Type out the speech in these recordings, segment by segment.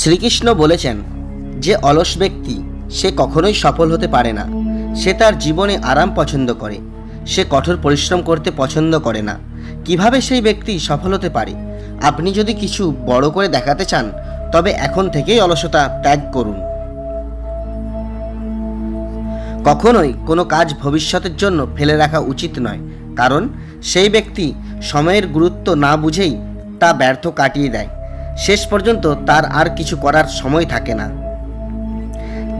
শ্রীকৃষ্ণ বলেছেন যে অলস ব্যক্তি, সে কখনোই সফল হতে পারে না। সে তার জীবনে আরাম পছন্দ করে। সে কঠোর পরিশ্রম করতে পছন্দ করে না। কীভাবে সেই ব্যক্তি সফল হতে পারে? আপনি যদি কিছু বড় করে দেখাতে চান, তবে এখন থেকেই অলসতা ত্যাগ করুন। কখনোই কোনো কাজ ভবিষ্যতের জন্য ফেলে রাখা উচিত নয়, কারণ সেই ব্যক্তি সময়ের গুরুত্ব না বুঝেই তা ব্যর্থ কাটিয়ে দেয়। শেষ পর্যন্ত তার আর কিছু করার সময় থাকে না।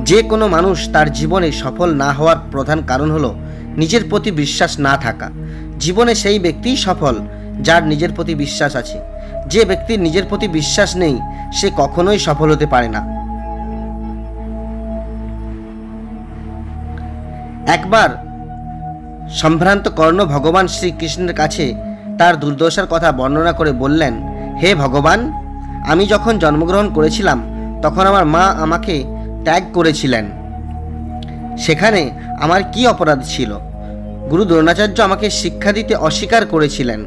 যে কোনো মানুষ তার জীবনে সফল না হওয়ার প্রধান কারণ হলো নিজের প্রতি বিশ্বাস না থাকা। জীবনে সেই ব্যক্তিই সফল যার নিজের প্রতি বিশ্বাস আছে। যে ব্যক্তির নিজের প্রতি বিশ্বাস নেই, সে কখনোই সফল হতে পারে না। একবার সম্ভ্রান্ত কর্ণ ভগবান শ্রীকৃষ্ণের কাছে তার দুর্দশার কথা বর্ণনা করে বললেন, হে ভগবান আমি যখন জন্মগ্রহণ করেছিলাম, তখন আমার মা আমাকে ত্যাগ করেছিলেন। সেখানে আমার কি অপরাধ ছিল? গুরু দ্রোণাচার্য আমাকে শিক্ষা দিতে অস্বীকার করেছিলেন,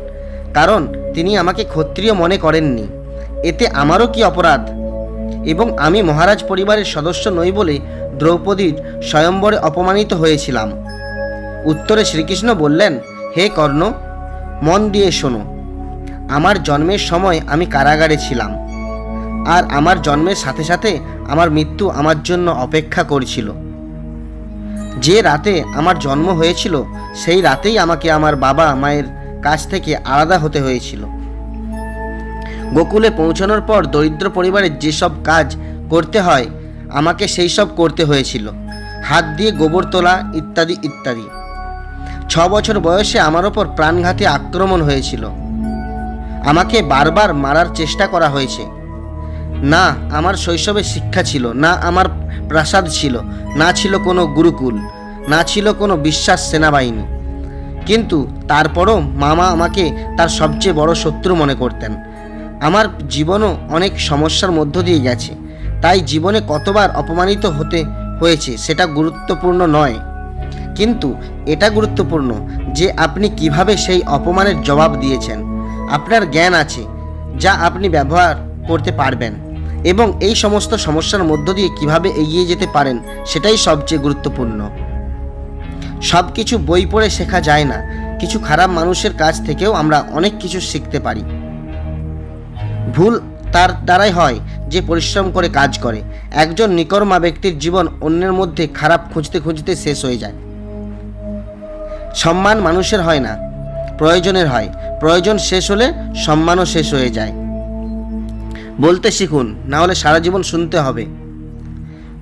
কারণ তিনি আমাকে ক্ষত্রিয় মনে করেননি। এতে আমারও কি অপরাধ? এবং আমি মহারাজ পরিবারের সদস্য নই বলে দ্রৌপদীর স্বয়ম্বরে অপমানিত হয়েছিলাম। উত্তরে শ্রীকৃষ্ণ বললেন, হে কর্ণ, মন দিয়ে শোনো। আমার জন্মের সময় আমি কারাগারে ছিলাম। আর আমার জন্মের সাথে সাথে আমার মৃত্যু আমার জন্য অপেক্ষা করছিল। যে রাতে আমার জন্ম হয়েছিল, সেই রাতেই আমাকে আমার বাবা মায়ের কাছ থেকে আলাদা হতে হয়েছিল। গোকুলে পৌঁছানোর পর দরিদ্র পরিবারের যেসব কাজ করতে হয়, আমাকে সেই সব করতে হয়েছিল। হাত দিয়ে গোবর তোলা ইত্যাদি ইত্যাদি। ছ বছর বয়সে আমার ওপর প্রাণঘাতী আক্রমণ হয়েছিল। আমাকে বারবার মারার চেষ্টা করা হয়েছে। না, আমার শৈশবে শিক্ষা ছিল, না আমার প্রাসাদ ছিল, না ছিল কোনো গুরুকুল, না ছিল কোনো বিশ্বাস সেনাবাহিনী। কিন্তু তারপরও মামা আমাকে তার সবচেয়ে বড় শত্রু মনে করতেন। আমার জীবনও অনেক সমস্যার মধ্য দিয়ে গেছে, তাই জীবনে কতবার অপমানিত হতে হয়েছে সেটা গুরুত্বপূর্ণ নয়। কিন্তু এটা গুরুত্বপূর্ণ যে আপনি কীভাবে সেই অপমানের জবাব দিয়েছেন। আপনার জ্ঞান আছে, যা আপনি ব্যবহার করতে পারবেন। এবং এই সমস্ত সমস্যার মধ্য দিয়ে কীভাবে এগিয়ে যেতে পারেন সেটাই সবচেয়ে গুরুত্বপূর্ণ। সব কিছু বই পড়ে শেখা যায় না। কিছু খারাপ মানুষের কাছ থেকেও আমরা অনেক কিছু শিখতে পারি। ভুল তার দ্বারাই হয় যে পরিশ্রম করে কাজ করে। একজন নিকর্মা ব্যক্তির জীবন অন্যের মধ্যে খারাপ খুঁজতে খুঁজতে শেষ হয়ে যায়। সম্মান মানুষের হয় না, প্রয়োজনের হয়। প্রয়োজন শেষ হলে সম্মানও শেষ হয়ে যায়। বলতে শিখুন, না হলে সারা জীবন শুনতে হবে।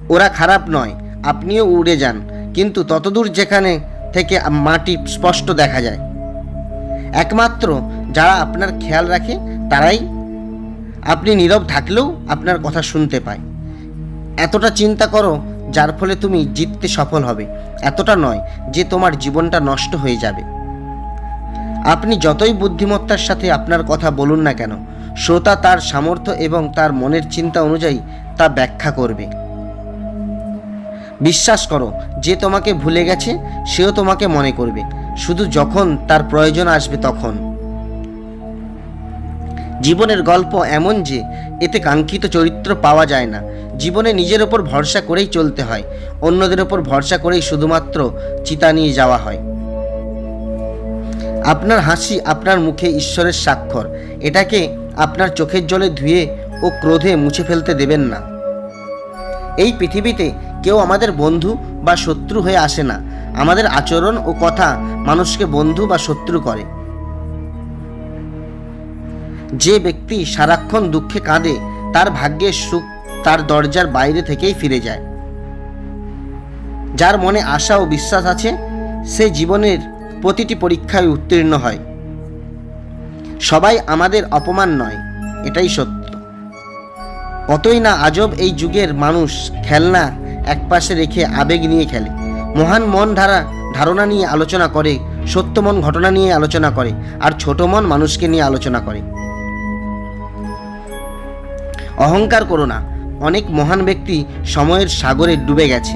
ওরা খারাপ নয়, আপনিও উড়ে যান, কিন্তু ততদূর যেখানে থেকে মাটি স্পষ্ট দেখা যায়। একমাত্র যারা আপনার খেয়াল রাখে, তারাই আপনি নীরব থাকলেও আপনার কথা শুনতে পায়। এতটা চিন্তা করো, যার ফলে তুমি জিততে সফল হবে। এতটা নয় যে তোমার জীবনটা নষ্ট হয়ে যাবে। আপনি যতই বুদ্ধিমত্তার সাথে আপনার কথা বলুন না কেন শ্রোতা তার সামর্থ্য এবং তার মনের চিন্তা অনুযায়ী তা ব্যাখ্যা করবে। বিশ্বাস করো, যে তোমাকে ভুলে গেছে, সেও তোমাকে মনে করবে। শুধু যখন তার প্রয়োজন আসবে তখন। জীবনের গল্প এমন যে, এতে কাঙ্ক্ষিত চরিত্র পাওয়া যায় না। জীবনে নিজের ওপর ভরসা করেই চলতে হয়। অন্যদের ওপর ভরসা করেই শুধুমাত্র চিতা নিয়ে যাওয়া হয়। আপনার হাসি আপনার মুখে ঈশ্বরের স্বাক্ষর। এটাকে আপনার চোখের জলে ধুয়ে ও ক্রোধে মুছে ফেলতে দেবেন না। এই পৃথিবীতে কেউ আমাদের বন্ধু বা শত্রু হয়ে আসে না। আমাদের আচরণ ও কথা মানুষকে বন্ধু বা শত্রু করে। যে ব্যক্তি সারাক্ষণ দুঃখে কাঁদে, তার ভাগ্যের সুখ তার দরজার বাইরে থেকেই ফিরে যায়। যার মনে আশা ও বিশ্বাস আছে, সে জীবনের প্রতিটি পরীক্ষায় উত্তীর্ণ হয়। সবাই আমাদের অপমান নয়, এটাই সত্য। কতই না আজব এই যুগের মানুষ খেলনা একপাশে রেখে আবেগ নিয়ে খেলে। মহান মন ধারা, ধারণা নিয়ে আলোচনা করে, সত্য মন ঘটনা নিয়ে আলোচনা করে, আর ছোট মন মানুষকে নিয়ে আলোচনা করে। অহংকার করো না, অনেক মহান ব্যক্তি সময়ের সাগরে ডুবে গেছে।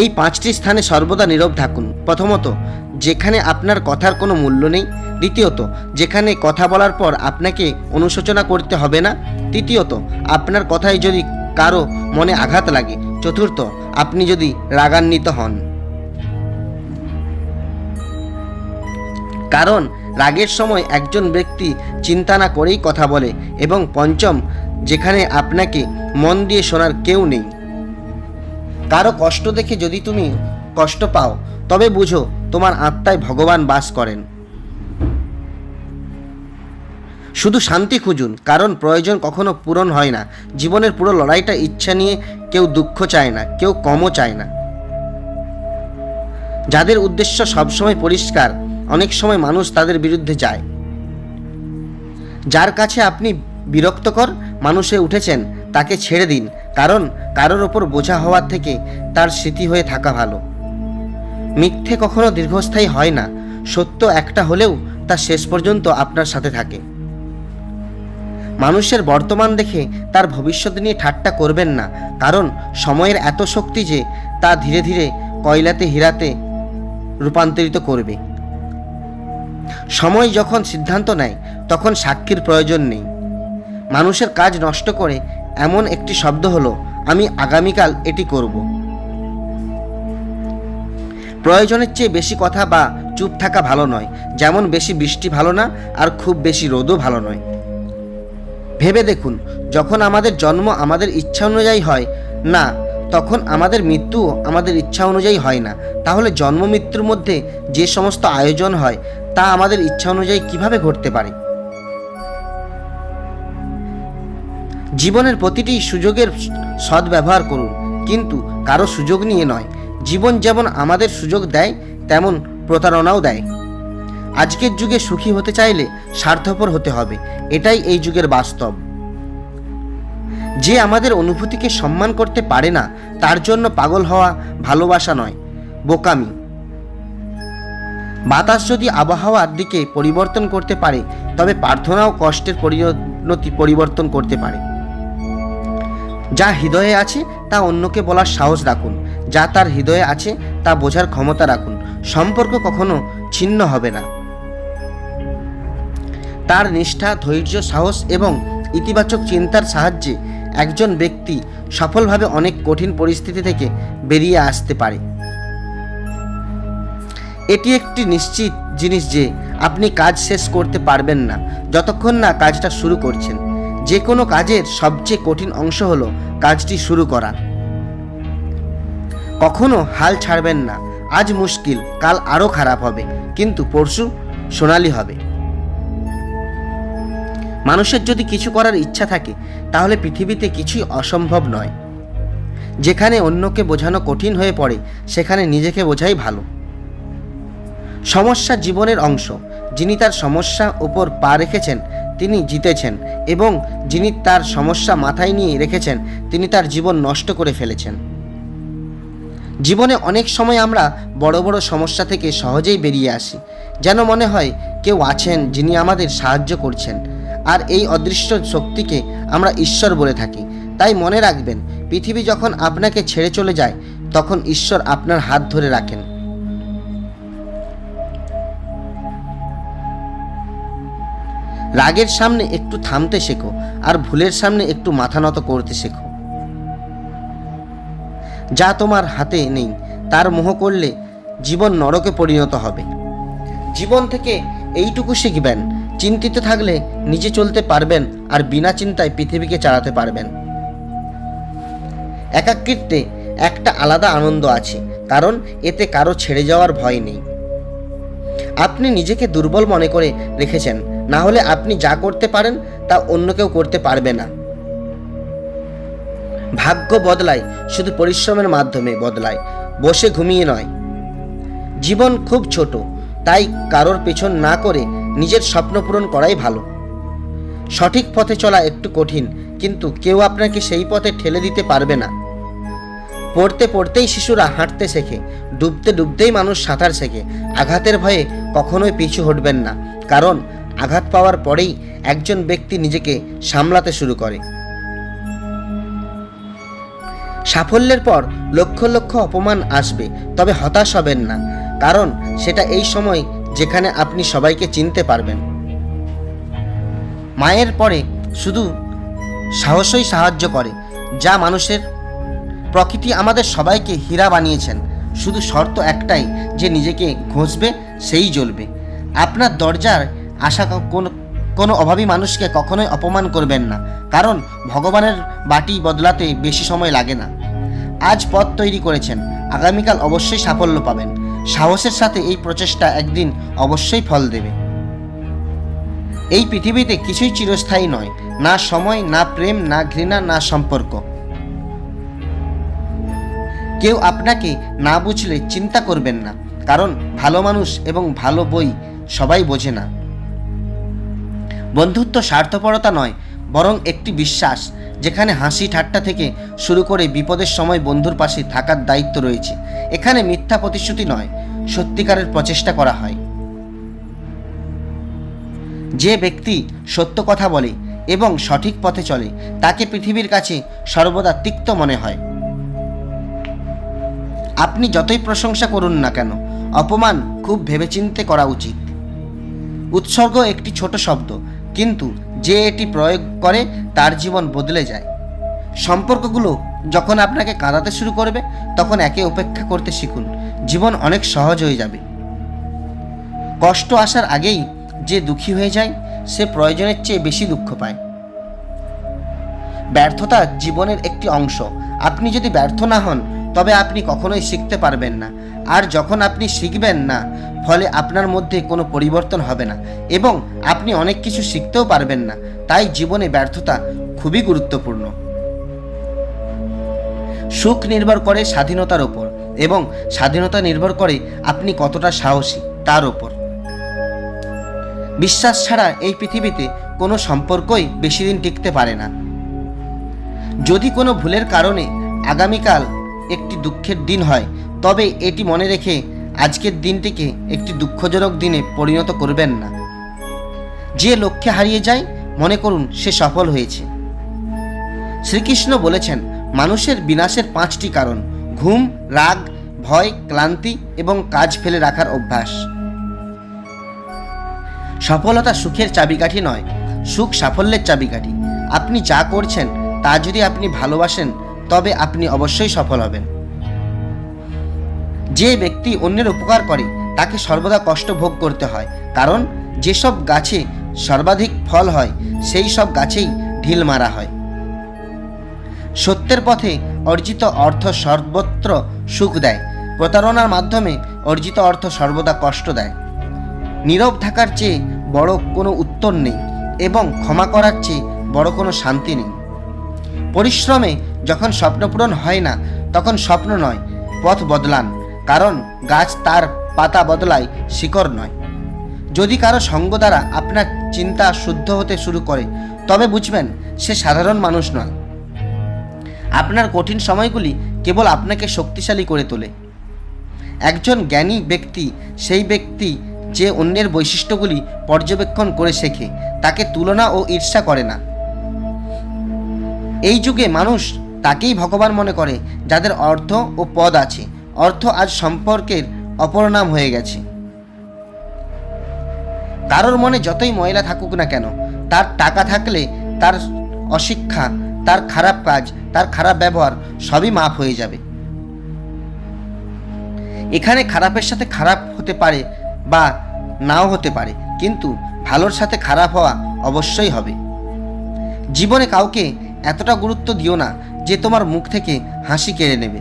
এই পাঁচটি স্থানে সর্বদা নীরব থাকুন। প্রথমত যেখানে আপনার কথার কোনো মূল্য নেই। দ্বিতীয়ত, যেখানে কথা বলার পর আপনাকে অনুশোচনা করতে হবে না। তৃতীয়ত, আপনার কথায় যদি কারও মনে আঘাত লাগে। চতুর্থ, আপনি যদি রাগান্বিত হন। কারণ, রাগের সময় একজন ব্যক্তি চিন্তা না করেই কথা বলে এবং পঞ্চম, যেখানে আপনাকে মন দিয়ে শোনার কেউ নেই। কারও কষ্ট দেখে যদি তুমি কষ্ট পাও, তবে বুঝো তোমার আত্মায় ভগবান বাস করেন। শুধু শান্তি খুঁজুন, কারণ প্রয়োজন কখনো পূরণ হয় না। জীবনের পুরো লড়াইটা ইচ্ছা নিয়ে কেউ দুঃখ চায় না, কেউ কমও চায় না। যাদের উদ্দেশ্য সবসময় পরিষ্কার, অনেক সময় মানুষ তাদের বিরুদ্ধে যায়। যার কাছে আপনি বিরক্তকর, মানুষে উঠেছেন, তাকে ছেড়ে দিন, কারণ কারোর ওপর বোঝা হওয়ার থেকে তার স্মৃতি হয়ে থাকা ভালো। মিথ্যে কখনো দীর্ঘস্থায়ী হয় না। সত্য একটা হলেও তা শেষ পর্যন্ত আপনার সাথে থাকে। মানুষের বর্তমান দেখে তার ভবিষ্যৎ নিয়ে ঠাট্টা করবেন না, কারণ সময়ের এত শক্তি যে তা ধীরে ধীরে কয়লাতে, হীরাতে রূপান্তরিত করবে। সময় যখন সিদ্ধান্ত নেয়, তখন সাক্ষীর প্রয়োজন নেই। মানুষের কাজ নষ্ট করে এমন একটি শব্দ হলো, আমি আগামীকাল এটি করব। প্রয়োজনের চেয়ে বেশি কথা বা চুপ থাকা ভালো নয়। যেমন বেশি বৃষ্টি ভালো না, আর খুব বেশি রোদও ভালো নয়। ভেবে দেখুন, যখন আমাদের জন্ম আমাদের ইচ্ছা অনুযায়ী হয়, না, তখন আমাদের মৃত্যুও আমাদের ইচ্ছা অনুযায়ী হয় না। তাহলে জন্ম মৃত্যুর মধ্যে যে সমস্ত আয়োজন হয়, তা আমাদের ইচ্ছা অনুযায়ী কীভাবে ঘটতে পারে? জীবনের প্রতিটি সুযোগের সদ্ব্যবহার করুন, কিন্তু কারও সুযোগ নিয়ে নয়। জীবন যেমন আমাদের সুযোগ দেয়, তেমন প্রতারণাও দেয়। আজকের যুগে সুখী হতে চাইলে স্বার্থপর হতে হবে, এটাই এই যুগের বাস্তব। যে আমাদের অনুভূতিকে সম্মান করতে পারে না, তার জন্য পাগল হওয়া ভালোবাসা নয়, বোকামি। বাতাস যদি আবহাওয়ার দিকে পরিবর্তন করতে পারে, তবে প্রার্থনাও কষ্টের পরিণতি পরিবর্তন করতে পারে। যা হৃদয়ে আছে, তা অন্যকে বলার সাহস রাখুন। যা তার হৃদয়ে আছে তা বোঝার ক্ষমতা রাখুন। সম্পর্ক কখনো ছিন্ন হবে না। তার নিষ্ঠা, ধৈর্য, সাহস এবং ইতিবাচক চিন্তার সাহায্যে একজন ব্যক্তি সফলভাবে অনেক কঠিন পরিস্থিতি থেকে বেরিয়ে আসতে পারে। এটি একটি নিশ্চিত জিনিস যে আপনি কাজ শেষ করতে পারবেন না, যতক্ষণ না কাজটা শুরু করছেন। যে কোনো কাজের সবচেয়ে কঠিন অংশ হলো কাজটি শুরু করা। কখনো হাল ছাড়বেন না। আজ মুশকিল, কাল আরও খারাপ হবে, কিন্তু পরশু সোনালি হবে। মানুষের যদি কিছু করার ইচ্ছা থাকে, তাহলে পৃথিবীতে কিছুই অসম্ভব নয়। যেখানে অন্যকে বোঝানো কঠিন হয়ে পড়ে, সেখানে নিজেকে বোঝাই ভালো। সমস্যা জীবনের অংশ, যিনি তার সমস্যা ওপর পা রেখেছেন, তিনি জিতেছেন, এবং যিনি তার সমস্যা মাথায় নিয়ে রেখেছেন, তিনি তার জীবন নষ্ট করে ফেলেছেন। জীবনে অনেক সময় আমরা বড় বড় সমস্যা থেকে সহজেই বেরিয়ে আসি। যেন মনে হয় কেউ আছেন যিনি আমাদের সাহায্য করছেন। আর এই অদৃশ্য শক্তিকে আমরা ঈশ্বর বলে থাকি। তাই মনে রাখবেন, পৃথিবী যখন আপনাকে ছেড়ে চলে যায়, তখন ঈশ্বর আপনার হাত ধরে রাখেন। রাগের সামনে একটু থামতে শেখো, আর ভুলের সামনে একটু মাথা নত করতে শেখো। যা তোমার হাতে নেই, তার মোহ করলে জীবন নরকে পরিণত হবে। জীবন থেকে এইটুকু শিখবেন, চিন্তিত থাকলে নিজে চলতে পারবেন আর বিনা চিন্তায় পৃথিবীকে চালাতে পারবেন। একাকৃত্বে একটা আলাদা আনন্দ আছে, কারণ এতে কারও ছেড়ে যাওয়ার ভয় নেই। আপনি নিজেকে দুর্বল মনে করে রেখেছেন, না হলে আপনি যা করতে পারেন তা অন্য কেউ করতে পারবে না। ভাগ্য বদলায়, শুধু পরিশ্রমের মাধ্যমে বদলায়, বসে ঘুমিয়ে নয়। জীবন খুব ছোট, তাই কারোর পেছন না করে নিজের স্বপ্ন পূরণ করাই ভালো। সঠিক পথে চলা একটু কঠিন, কিন্তু কেউ আপনাকে সেই পথে ঠেলে দিতে পারবে না। পড়তে পড়তেই শিশুরা হাঁটতে শেখে, ডুবতে ডুবতেই মানুষ সাঁতার শেখে। আঘাতের ভয়ে কখনোই পিছু হটবেন না, কারণ আঘাত পাওয়ার পরেই একজন ব্যক্তি নিজেকে সামলাতে শুরু করে। সাফল্যের পর লক্ষ লক্ষ অপমান আসবে, তবে হতাশ হবেন না, কারণ সেটা এই সময় যেখানে আপনি সবাইকে চিনতে পারবেন। মায়ের পরে শুধু সাহসই সাহায্য করে, যা মানুষের প্রকৃতি আমাদের সবাইকে হীরা বানিয়েছেন, শুধু শর্ত একটাই, যে নিজেকে ঘষবে, সেই জ্বলবে। আপনার দরজার আশা কোনো কোনো অভাবী মানুষকে কখনোই অপমান করবেন না, কারণ ভগবানের বাটি বদলাতে বেশি সময় লাগে না। আজ পথ তৈরি করেছেন, আগামীকাল অবশ্যই সাফল্য পাবেন। সাহসের সাথে এই প্রচেষ্টা একদিন অবশ্যই ফল দেবে। এই পৃথিবীতে কিছুই চিরস্থায়ী নয়, না সময়, না প্রেম, না ঘৃণা, না সম্পর্ক। কেউ আপনাকে না বুঝলে চিন্তা করবেন না, কারণ ভালো মানুষ এবং ভালো বই সবাই বোঝে না। বন্ধুত্ব স্বার্থপরতা নয়, বরং একটি বিশ্বাস, যেখানে হাসি ঠাট্টা থেকে শুরু করে বিপদের সময় বন্ধুর পাশে থাকার দায়িত্ব রয়েছে। এখানে মিথ্যা প্রতিশ্রুতি নয়, সত্যিকারের প্রচেষ্টা করা হয়। যে ব্যক্তি সত্য কথা বলে এবং সঠিক পথে চলে, তাকে পৃথিবীর কাছে সর্বদা তিক্ত মনে হয়। আপনি যতই প্রশংসা করুন না কেন, অপমান খুব ভেবেচিন্তে করা উচিত। উৎসর্গ একটি ছোট শব্দ কিন্তু যে এটি প্রয়োগ করে, তার জীবন বদলে যায়। সম্পর্কগুলো যখন আপনাকে কাঁদাতে শুরু করবে, তখন একে উপেক্ষা করতে শিখুন। জীবন অনেক সহজ হয়ে যাবে। কষ্ট আসার আগেই যে দুঃখী হয়ে যায়, সে প্রয়োজনের চেয়ে বেশি দুঃখ পায়। ব্যর্থতা জীবনের একটি অংশ। আপনি যদি ব্যর্থ না হন, তবে আপনি কখনোই শিখতে পারবেন না। আর যখন আপনি শিখবেন না, ফলে আপনার মধ্যে কোনো পরিবর্তন হবে না এবং আপনি অনেক কিছু শিখতেও পারবেন না। তাই জীবনে ব্যর্থতা খুবই গুরুত্বপূর্ণ। সুখ নির্ভর করে স্বাধীনতার ওপর এবং স্বাধীনতা নির্ভর করে আপনি কতটা সাহসী তার ওপর। বিশ্বাস ছাড়া এই পৃথিবীতে কোনো সম্পর্কই বেশি দিন টিকতে পারে না। যদি কোনো ভুলের কারণে আগামীকাল একটি দুঃখের দিন হয়। তবে এটি মনে রেখে আজকের দিনটিকে একটি দুঃখজনক দিনে পরিণত করবেন না। যে লক্ষ্যে হারিয়ে যায়, মনে করুন সে সফল হয়েছে। শ্রীকৃষ্ণ বলেছেন, মানুষের বিনাশের পাঁচটি কারণ, ঘুম, রাগ, ভয়, ক্লান্তি এবং কাজ ফেলে রাখার অভ্যাস। সফলতা সুখের চাবিকাঠি নয়, সুখ সাফল্যের চাবিকাঠি। আপনি যা করছেন, তা যদি আপনি ভালোবাসেন তবে আপনি অবশ্যই সফল হবেন। যে ব্যক্তি অন্যের উপকার করে, তাকে সর্বদা কষ্ট ভোগ করতে হয়। কারণ, যেসব গাছে সর্বাধিক ফল হয়, সেই সব গাছেই ঢিল মারা হয়। সত্যের পথে অর্জিত অর্থ সর্বত্র সুখ দেয়। প্রতারণার মাধ্যমে অর্জিত অর্থ সর্বদা কষ্ট দেয়। নীরব থাকার চেয়ে বড় কোনো উত্তর নেই এবং ক্ষমা করার চেয়ে বড় কোনো শান্তি নেই। পরিশ্রমে যখন স্বপ্ন পূরণ হয় না, তখন স্বপ্ন নয়, পথ বদলান। কারণ গাছ তার পাতা বদলায়, শিকড় নয়। যদি কারও সঙ্গ দ্বারা আপনার চিন্তা শুদ্ধ হতে শুরু করে, তবে বুঝবেন, সে সাধারণ মানুষ নয়। আপনার কঠিন সময়গুলি কেবল আপনাকে শক্তিশালী করে তোলে। একজন জ্ঞানী ব্যক্তি, সেই ব্যক্তি যে অন্যের বৈশিষ্ট্যগুলি পর্যবেক্ষণ করে শেখে, তাকে তুলনা ও ঈর্ষা করে না। এই যুগে মানুষ তাকেই ভগবান মনে করে, যাদের অর্থ ও পদ আছে। অর্থ আজ সম্পর্কের অপর নাম হয়ে গেছে। কারোর মনে যতই ময়লা থাকুক না কেন, তার টাকা থাকলে তার অশিক্ষা, তার খারাপ কাজ, তার খারাপ ব্যবহার সবই মাফ হয়ে যাবে। এখানে খারাপের সাথে খারাপ হতে পারে বা নাও হতে পারে, কিন্তু ভালোর সাথে খারাপ হওয়া অবশ্যই হবে। জীবনে কাউকে এতটা গুরুত্ব দিও না যে তোমার মুখ থেকে হাসি কেড়ে নেবে।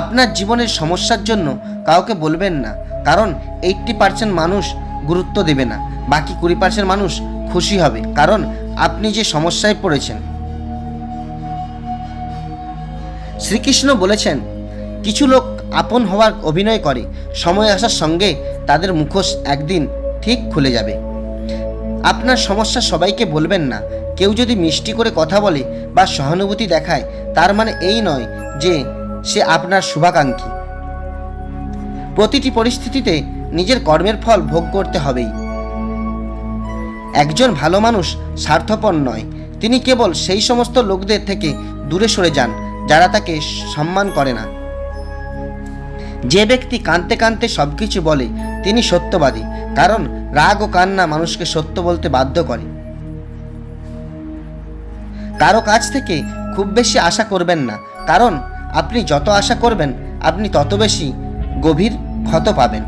আপনার জীবনের সমস্যার জন্য কাউকে বলবেন না, কারণ এইট্টি পার্সেন্ট মানুষ গুরুত্ব দেবে না, বাকি কুড়ি পার্সেন্ট মানুষ খুশি হবে, কারণ আপনি যে সমস্যায় পড়েছেন। শ্রীকৃষ্ণ বলেছেন, কিছু লোক আপন হওয়ার অভিনয় করে, সময় আসার সঙ্গে তাদের মুখোশ একদিন ঠিক খুলে যাবে। আপনার সমস্যা সবাইকে বলবেন না কেউ যদি মিষ্টি করে কথা বলে বা সহানুভূতি দেখায়, তার মানে এই নয় যে সে আপনার শুভাকাঙ্ক্ষী। প্রতিটি পরিস্থিতিতে নিজের কর্মের ফল ভোগ করতে হবেই। একজন ভালো মানুষ স্বার্থপর নয়। তিনি কেবল সেই সমস্ত লোকদের থেকে দূরে সরে যান, যারা তাকে সম্মান করে না। যে ব্যক্তি কাঁদতে কাঁদতে সব কিছু বলে, তিনি সত্যবাদী, কারণ রাগ ও কান্না মানুষকে সত্য বলতে বাধ্য করে। কারও কাছ থেকে খুব বেশি আশা করবেন না। কারণ আপনি যত আশা করবেন, আপনি তত বেশি গভীর ক্ষত পাবেন।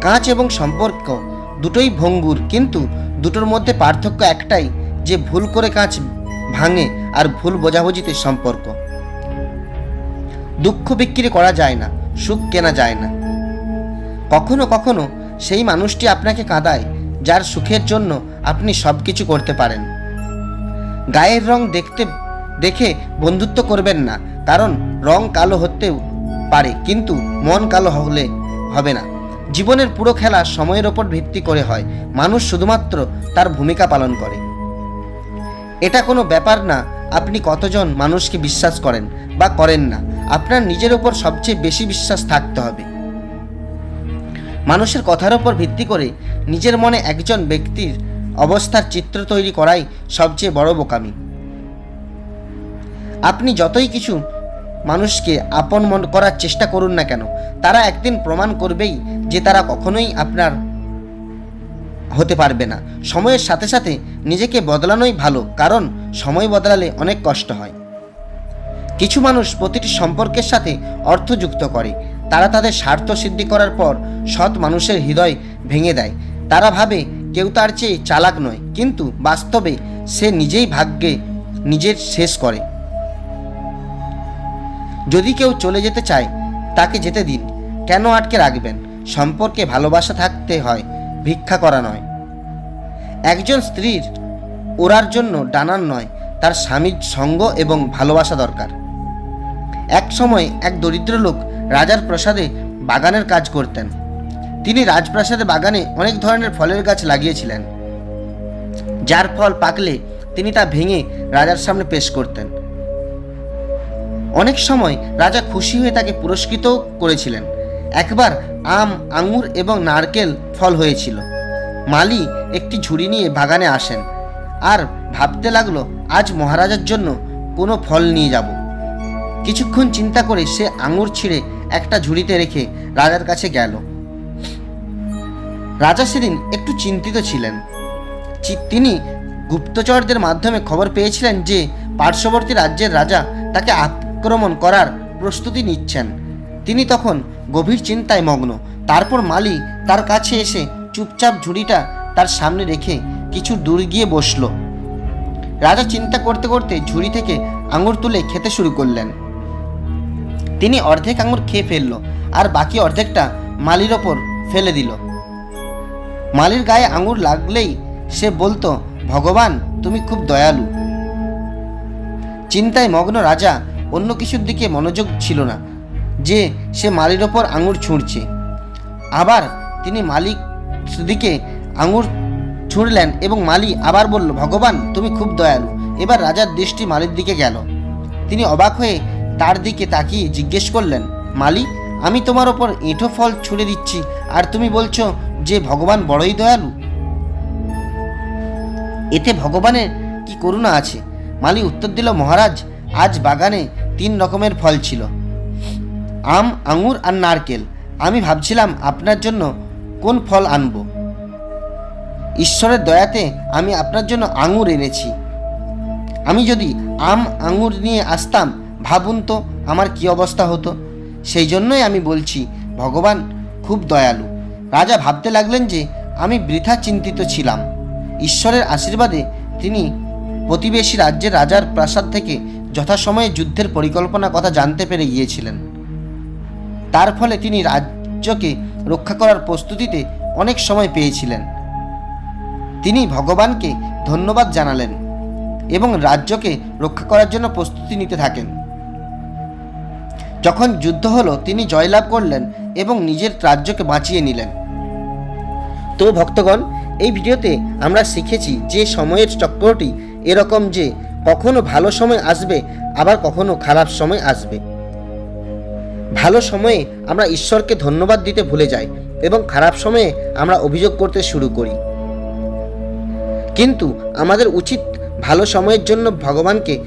কাঁচ এবং সম্পর্ক দুটোই ভঙ্গুর, কিন্তু দুটোর মধ্যে পার্থক্য একটাই, যে ভুল করে কাঁচ ভাঙে আর ভুল বোঝাবুঝিতে সম্পর্ক। দুঃখ বিক্রি করা যায় না, সুখ কেনা যায় না। কখনো কখনো সেই মানুষটি আপনাকে কাঁদায়, যার সুখের জন্য আপনি সব কিছু করতে পারেন। গায়ের রং দেখতে, দেখে বন্ধুত্ব করবেন না। কারণ রং কালো হতেও পারে, কিন্তু মন কালো হলে হবে না। জীবনের পুরো খেলা সময়ের ওপর ভিত্তি করে হয়। মানুষ শুধুমাত্র তার ভূমিকা পালন করে। এটা কোনো ব্যাপার না, আপনি কতজন মানুষকে বিশ্বাস করেন বা করেন না। আপনার নিজের ওপর সবচেয়ে বেশি বিশ্বাস থাকতে হবে। মানুষের কথার ওপর ভিত্তি করে নিজের মনে একজন ব্যক্তির অবস্থার চিত্র তৈরি করাই সবচেয়ে বড় বোকামি। আপনি যতই কিছু মানুষকে আপন মন করার চেষ্টা করুন না কেন, তারা একদিন প্রমাণ করবেই যে তারা কখনোই আপনার হতে পারবে না। সময়ের সাথে সাথে নিজেকে বদলানোই ভালো, কারণ সময় বদলালে অনেক কষ্ট হয়। কিছু মানুষ প্রতিটি সম্পর্কের সাথে অর্থ যুক্ত করে। তারা তাদের স্বার্থ সিদ্ধি করার পর সৎ মানুষের হৃদয় ভেঙে দেয়। তারা ভাবে কেউ তার চেয়ে চালাক নয়, কিন্তু বাস্তবে সে নিজেই ভাগ্যে নিজের শেষ করে। যদি কেউ চলে যেতে চায়, তাকে যেতে দিন, কেন আটকে রাখবেন? সম্পর্কে ভালোবাসা থাকতে হয়, ভিক্ষা করা নয়। একজন স্ত্রীর ওরার জন্য ডানার নয়, তার স্বামীর সঙ্গ এবং ভালোবাসা দরকার। এক সময় এক দরিদ্র লোক রাজার প্রসাদে বাগানের কাজ করতেন। তিনি রাজপ্রাসাদে বাগানে অনেক ধরনের ফলের গাছ লাগিয়েছিলেন। যার ফল পাকলে তিনি তা ভেঙে রাজার সামনে পেশ করতেন। অনেক সময় রাজা খুশি হয়ে তাকে পুরস্কৃত করেছিলেন। একবার আম, আঙুর এবং নারকেল ফল হয়েছিল। মালি একটি ঝুড়ি নিয়ে বাগানে আসেন। আর ভাবতে লাগল, আজ মহারাজার জন্য কোনো ফল নিয়ে যাব। কিছুক্ষণ চিন্তা করে সে আঙুর ছিঁড়ে একটা ঝুড়িতে রেখে রাজার কাছে গেল। রাজা সেদিন একটু চিন্তিত ছিলেন। তিনি গুপ্তচরদের মাধ্যমে খবর পেয়েছিলেন যে, পার্শ্ববর্তী রাজ্যের রাজা তাকে আক্রমণ করার প্রস্তুতি নিচ্ছেন। তিনি তখন গভীর চিন্তায় মগ্ন। তারপর মালি তার কাছে এসে চুপচাপ ঝুড়িটা তার সামনে রেখে কিছু দূর গিয়ে বসল। রাজা চিন্তা করতে করতে ঝুড়ি থেকে আঙুর তুলে খেতে শুরু করলেন। তিনি অর্ধেক আঙুর খেয়ে ফেলল আর বাকি অর্ধেকটা মালির ওপর ফেলে দিল। মালির গায়ে আঙুর লাগলেই সে বলতো, ভগবান, তুমি খুব দয়ালু। চিন্তায় মগ্ন রাজা অন্য কিছুর দিকে মনোযোগ ছিল না, যে সে মালির ওপর আঙুর ছুঁড়ছে। আবার তিনি মালিক দিকে আঙুর ছুঁড়লেন এবং মালি আবার বলল, ভগবান, তুমি খুব দয়ালু। এবার রাজার দৃষ্টি মালির দিকে গেল। তিনি অবাক হয়ে তার দিকে তাকিয়ে জিজ্ঞেস করলেন মালি আমি তোমার ওপর এঁঠো ফল ছুঁড়ে দিচ্ছি, আর তুমি বলছো যে ভগবান বড়ই দয়ালু। এতে ভগবানের কি করুণা আছে? মালি উত্তর দিল, মহারাজ, আজ বাগানে তিন রকমের ফল ছিল। আম, আঙুর আর নারকেল। আমি ভাবছিলাম আপনার জন্য কোন ফল আনব। ঈশ্বরের দয়াতে আমি আপনার জন্য আঙুর এনেছি। আমি যদি আম, আঙুর নিয়ে আসতাম, ভাবুন তো আমার কি অবস্থা হতো। সেই জন্যই আমি বলছি, ভগবান, খুব দয়ালু। রাজা ভাবতে লাগলেন যে আমি বৃথা চিন্তিত ছিলাম। ঈশ্বরের আশীর্বাদে তিনি প্রতিবেশী রাজ্যের রাজার প্রাসাদ থেকে যথাসময়ে যুদ্ধের পরিকল্পনা কথা জানতে পেরে গিয়েছিলেন। তার ফলে তিনি রাজ্যকে রক্ষা করার প্রস্তুতিতে অনেক সময় পেয়েছিলেন। তিনি ভগবানকে ধন্যবাদ জানালেন এবং রাজ্যকে রক্ষা করার জন্য প্রস্তুতি নিতে থাকেন। যখন যুদ্ধ হলো, তিনি জয়লাভ করলেন এবং নিজের রাজ্যকে বাঁচিয়ে নিলেন। তো ভক্তগণ, এই ভিডিওতে আমরা শিখেছি যে সময়ের চক্রটি এরকম যে কখনো ভালো সময় আসবে, আবার কখনো খারাপ সময় আসবে। ভালো সময়ে আমরা ঈশ্বরকে ধন্যবাদ দিতে ভুলে যাই এবং খারাপ সময়ে আমরা অভিযোগ করতে শুরু করি। কিন্তু আমাদের উচিত ভালো সময়ের জন্য ভগবানকে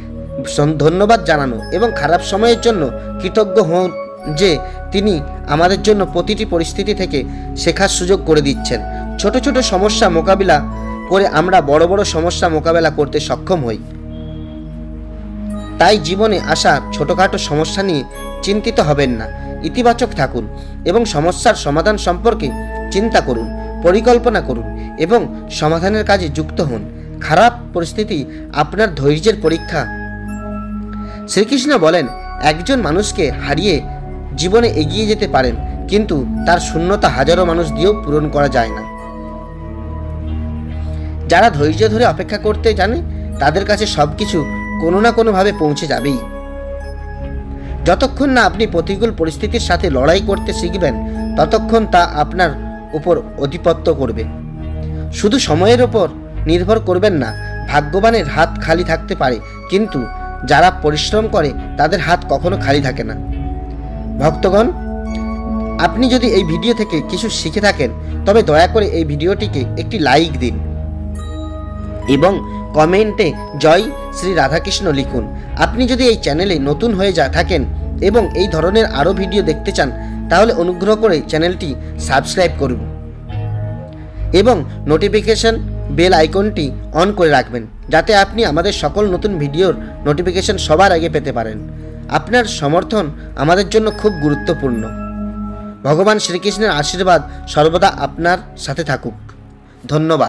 ধন্যবাদ জানানো এবং খারাপ সময়ের জন্য কৃতজ্ঞ হন যে তিনি আমাদের জন্য প্রতিটি পরিস্থিতি থেকে শেখার সুযোগ করে দিচ্ছেন। ছোট ছোট সমস্যা মোকাবিলা করে আমরা বড় বড় সমস্যা মোকাবেলা করতে সক্ষম হই। তাই জীবনে আসা ছোটোখাটো সমস্যা নিয়ে চিন্তিত হবেন না। ইতিবাচক থাকুন এবং সমস্যার সমাধান সম্পর্কে চিন্তা করুন, পরিকল্পনা করুন এবং সমাধানের কাজে যুক্ত হন। খারাপ পরিস্থিতি আপনার ধৈর্যের পরীক্ষা শ্রীকৃষ্ণ বলেন, একজন মানুষকে হারিয়ে জীবনে এগিয়ে যেতে পারেন, কিন্তু তার শূন্যতা হাজারো মানুষ দিয়েও পূরণ করা যায় না। যারা ধৈর্য ধরে অপেক্ষা করতে জানে, তাদের কাছে সব কিছু কোনো না কোনোভাবে পৌঁছে যাবেই। যতক্ষণ না আপনি প্রতিকূল পরিস্থিতির সাথে লড়াই করতে শিখবেন, ততক্ষণ তা আপনার উপর অধিপত্য করবে। শুধু সময়ের ওপর নির্ভর করবেন না, ভাগ্যবানের হাত খালি থাকতে পারে, কিন্তু যারা পরিশ্রম করে, তাদের হাত কখনো খালি থাকে না। ভক্তগণ, আপনি যদি এই ভিডিও থেকে কিছু শিখে থাকেন, তবে দয়া করে এই ভিডিওটিকে একটি লাইক দিন এবং কমেন্টে জয় শ্রী রাধাকৃষ্ণ লিখুন। আপনি যদি এই চ্যানেলে নতুন হয়ে যা থাকেন এবং এই ধরনের আরও ভিডিও দেখতে চান, তাহলে অনুগ্রহ করে চ্যানেলটি সাবস্ক্রাইব করুন এবং নোটিফিকেশন বেল আইকনটি অন করে রাখবেন, যাতে আপনি আমাদের সকল নতুন ভিডিওর নোটিফিকেশন সবার আগে পেতে পারেন। আপনার সমর্থন আমাদের জন্য খুব গুরুত্বপূর্ণ। ভগবান শ্রীকৃষ্ণের আশীর্বাদ সর্বদা আপনার সাথে থাকুক। ধন্যবাদ।